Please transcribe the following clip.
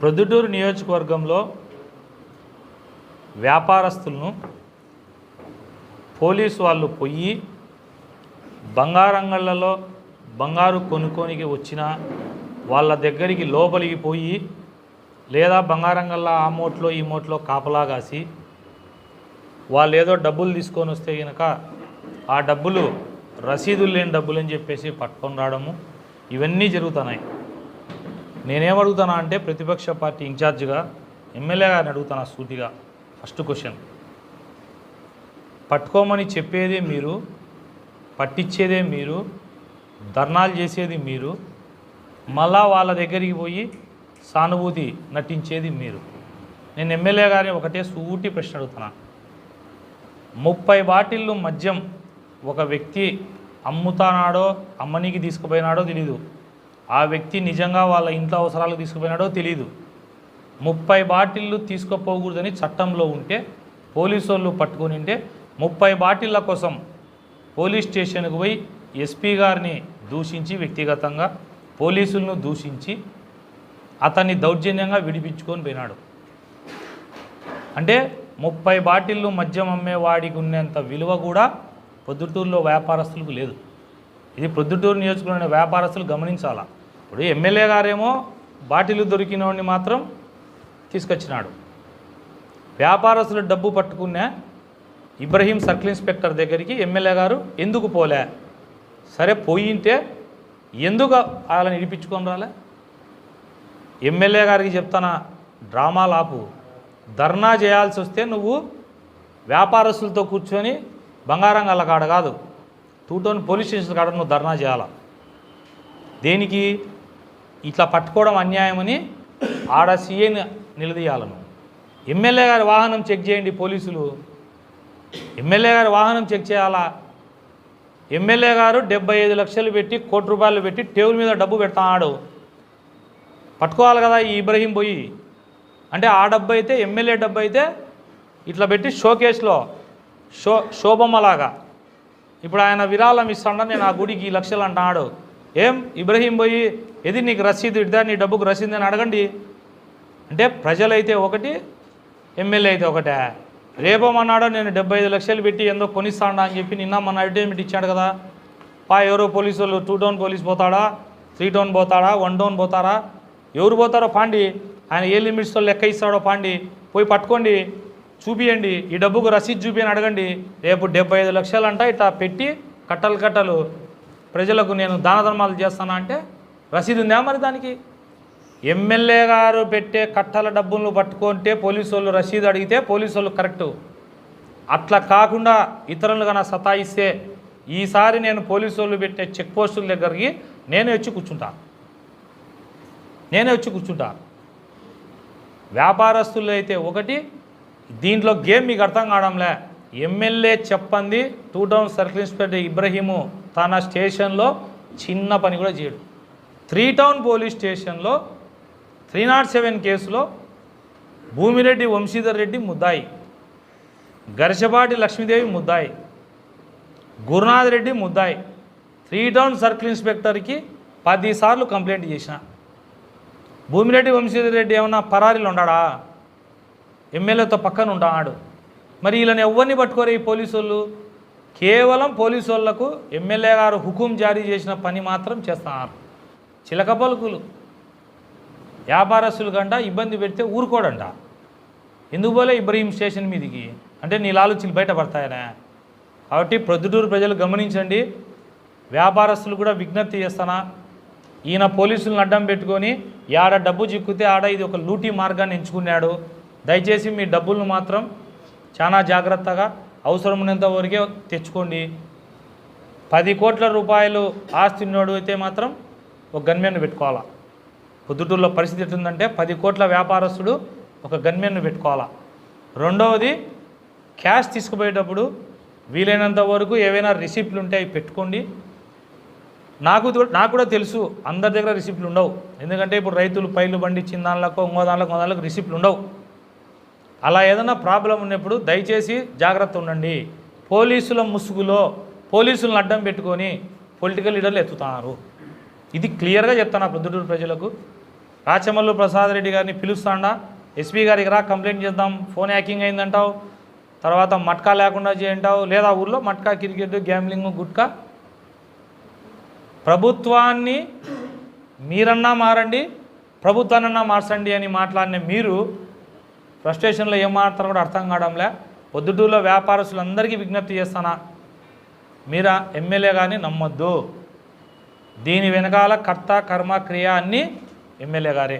ప్రొద్దుటూరు నియోజకవర్గంలో వ్యాపారస్తులను పోలీసు వాళ్ళు పొయ్యి బంగారంగళ్ళలో బంగారు కొనుక్కోనికి వచ్చిన వాళ్ళ దగ్గరికి లోపలికి పోయి లేదా బంగారంగళ్ళ ఆ మూట్లో ఈ మూట్లో కాపలా కాసి వాళ్ళు ఏదో డబ్బులు తీసుకొని వస్తే కనుక ఆ డబ్బులు రసీదులు లేని డబ్బులు అని చెప్పేసి పట్టుకొని రావడము ఇవన్నీ జరుగుతున్నాయి. నేనేమడుగుతానా అంటే ప్రతిపక్ష పార్టీ ఇన్ఛార్జిగా ఎమ్మెల్యే గారిని అడుగుతాను సూటిగా? First question. పట్టుకోమని చెప్పేదే మీరు పట్టించేదే మీరు ధర్నాలు చేసేది మీరు మళ్ళా వాళ్ళ దగ్గరికి పోయి సానుభూతి నటించేది మీరు. నేను ఎమ్మెల్యే గారిని ఒకటే సూటి ప్రశ్న అడుగుతున్నా ముప్పై బాటిళ్ళు మద్యం ఒక వ్యక్తి అమ్ముతానాడో అమ్మనికి తీసుకుపోయినాడో తెలీదు. ఆ వ్యక్తి నిజంగా వాళ్ళ ఇంట్లో అవసరాలకు తీసుకుపోయినాడో తెలీదు. ముప్పై బాటిళ్ళు తీసుకుపోకూడదని చట్టంలో ఉంటే పోలీసు వాళ్ళు పట్టుకొని ఉంటే ముప్పై బాటిళ్ళ కోసం పోలీస్ స్టేషన్కు పోయి ఎస్పీ గారిని దూషించి వ్యక్తిగతంగా పోలీసులను దూషించి అతన్ని దౌర్జన్యంగా విడిపించుకొని పోయినాడు. అంటే ముప్పై బాటిళ్ళు మద్యం అమ్మేవాడికి ఉన్నంత విలువ కూడా పొద్దుటూరులో వ్యాపారస్తులకు లేదు. ఇది ప్రొద్దుటూరు నియోజకవర్గంలో వ్యాపారస్తులు గమనించాలా? ఇప్పుడు ఎమ్మెల్యే గారేమో బాటిల్ దొరికిన వాడిని మాత్రం తీసుకొచ్చినాడు. వ్యాపారస్తులు డబ్బు పట్టుకునే ఇబ్రహీం సర్కిల్ ఇన్స్పెక్టర్ దగ్గరికి ఎమ్మెల్యే గారు ఎందుకు పోలే? సరే పోయింటే ఎందుకు వాళ్ళని ఇడిపించుకొని రాలే? ఎమ్మెల్యే గారికి చెప్తానా డ్రామా లాపు. ధర్నా చేయాల్సి వస్తే నువ్వు వ్యాపారస్తులతో కూర్చొని బంగారం గల కాడ కాదు. టూ టౌన్ పోలీస్ స్టేషన్ కాడ నువ్వు ధర్నా చేయాలా? దేనికి? ఇట్లా పట్టుకోవడం అన్యాయమని ఆడ సీఏని నిలదీయాలను. ఎమ్మెల్యే గారి వాహనం చెక్ చేయండి పోలీసులు. ఎమ్మెల్యే గారి వాహనం చెక్ చేయాలా? ఎమ్మెల్యే గారు డెబ్బై ఐదు లక్షలు పెట్టి కోటి రూపాయలు పెట్టి టేబుల్ మీద డబ్బు పెడతాడు. పట్టుకోవాలి కదా ఈ ఇబ్రహీం పోయి. అంటే ఆ డబ్బు అయితే ఎమ్మెల్యే డబ్బు అయితే ఇట్లా పెట్టి షోకేస్లో షో శోభమ్మలాగా. ఇప్పుడు ఆయన విరాళం ఇస్తాడని నేను ఆ గుడికి ఈ లక్షలు అంటున్నాడు. ఏం? ఇబ్రహీం పోయి ఏది నీకు రసీదు ఇద్దా నీ డబ్బుకు రసీదు అని అడగండి. అంటే ప్రజలైతే ఒకటి ఎమ్మెల్యే అయితే ఒకటే. రేపమన్నాడో నేను డెబ్బై ఐదు లక్షలు పెట్టి ఏందో కొనిస్తాడా అని చెప్పి నిన్న మన అడ్వర్టైజ్మెంట్ ఇచ్చాడు కదా. పా ఎవరో పోలీసు వాళ్ళు టూ టౌన్ పోలీస్ పోతాడా త్రీ టౌన్ పోతాడా వన్ టౌన్ పోతారా? ఎవరు పోతారో పాండి. ఆయన ఏ లిమిట్స్తో లెక్క ఇస్తాడో పాండి. పోయి పట్టుకోండి చూపియండి. ఈ డబ్బుకు రసీదు చూపి అని అడగండి. రేపు డెబ్బై ఐదు లక్షలు అంట ఇట్లా పెట్టి కట్టలు కట్టలు. ప్రజలకు నేను దాన ధర్మాలు చేస్తానా అంటే రసీదు ఉందా మరి దానికి? ఎమ్మెల్యే గారు పెట్టే కట్టల డబ్బులను పట్టుకుంటే పోలీసు వాళ్ళు రసీదు అడిగితే పోలీసు వాళ్ళు కరెక్టు. అట్లా కాకుండా ఇతరులు కన్నా సతాయిస్తే ఈసారి నేను పోలీసు వాళ్ళు పెట్టే చెక్ పోస్టుల దగ్గరికి నేనే వచ్చి కూర్చుంటా. నేనే వచ్చి కూర్చుంటా. వ్యాపారస్తులు అయితే ఒకటి దీంట్లో గేమ్ మీకు అర్థం కావడంలే. MLA చెప్పంది two town circle inspector Ibrahim తన స్టేషన్లో చిన్న పని కూడా చేయడు. త్రీ టౌన్ పోలీస్ స్టేషన్లో త్రీ నాట్ సెవెన్ కేసులో భూమిరెడ్డి వంశీధర్ రెడ్డి ముద్దాయి గరిషపాటి లక్ష్మీదేవి ముద్దాయి గురునాథ్ రెడ్డి ముద్దాయి. త్రీ టౌన్ సర్కిల్ ఇన్స్పెక్టర్కి పదిసార్లు కంప్లైంట్ చేసిన. భూమిరెడ్డి వంశీధర్ రెడ్డి ఏమన్నా పరారీలు ఉండడా ఎమ్మెల్యేతో పక్కన ఉంటాడు మరి వీళ్ళని ఎవరిని పట్టుకోరే ఈ పోలీసు వాళ్ళు కేవలం పోలీసు వాళ్ళకు ఎమ్మెల్యే గారు హుకుం జారీ చేసిన పని మాత్రం చేస్తున్నారు. చిలక పలుకులు. వ్యాపారస్తులు కంట ఇబ్బంది పెడితే ఊరుకోడంట. ఎందుకు పోలే ఇబ్రహీం స్టేషన్ మీదికి? అంటే నీళ్ళ ఆలోచనలు బయటపడతాయనే కాబట్టి ప్రొద్దుటూరు ప్రజలు గమనించండి. వ్యాపారస్తులు కూడా విజ్ఞప్తి చేస్తానా? ఈయన పోలీసులను అడ్డం పెట్టుకొని ఆడ డబ్బు చిక్కితే ఆడ ఇది ఒక లూటీ మార్గాన్ని ఎంచుకున్నాడు. దయచేసి మీ డబ్బులను మాత్రం చాలా జాగ్రత్తగా అవసరమైనంత వరకే తెచ్చుకోండి. పది కోట్ల రూపాయలు ఆస్తి ఉన్నోడు అయితే మాత్రం ఒక గన్మెన్ను పెట్టుకోవాలా? పొద్దుటూరులో పరిస్థితి ఎట్లుందంటే పది కోట్ల వ్యాపారస్తుడు ఒక గన్మెన్ను పెట్టుకోవాలా? రెండవది క్యాష్ తీసుకుపోయేటప్పుడు వీలైనంత వరకు ఏవైనా రిసిప్ట్లు ఉంటే అవి పెట్టుకోండి. నాకు నాకు కూడా తెలుసు అందరి దగ్గర రిసిప్ట్లు ఉండవు. ఎందుకంటే ఇప్పుడు రైతులు పైలు పండించిన దానిలో ఇంకో దానిలకు ఇంకో దానిలో రిసిప్ట్లు ఉండవు. అలా ఏదైనా ప్రాబ్లం ఉన్నప్పుడు దయచేసి జాగ్రత్త ఉండండి. పోలీసుల ముసుగులో పోలీసులను అడ్డం పెట్టుకొని పొలిటికల్ లీడర్లు ఎత్తుతారు. ఇది క్లియర్గా చెప్తాను ప్రొద్దుటూరు ప్రజలకు. రాచమల్లు ప్రసాద్ రెడ్డి గారిని పిలుస్తాండా. ఎస్పీ గారికి రా కంప్లైంట్ చేద్దాం. ఫోన్ హ్యాకింగ్ అయిందంటావు. తర్వాత మట్కా లేకుండా చేయంటావు. లేదా ఊళ్ళో మట్కా క్రికెట్ గ్యాంబ్లింగ్ గుట్కా. ప్రభుత్వాన్ని మీరన్నా మారండి ప్రభుత్వాన్నన్నా మార్చండి అని మాట్లాడిన మీరు ఫ్రస్ట్రేషన్లో ఏం మాట్లాడతారో కూడా అర్థం కావడంలే. పొద్దుటూరులో వ్యాపారస్తులందరికీ విజ్ఞప్తి చేస్తానా. మీరా ఎమ్మెల్యే కానీ నమ్మొద్దు. దీని వెనకాల కర్త కర్మ క్రియ అన్నీ ఎమ్మెల్యే గారే.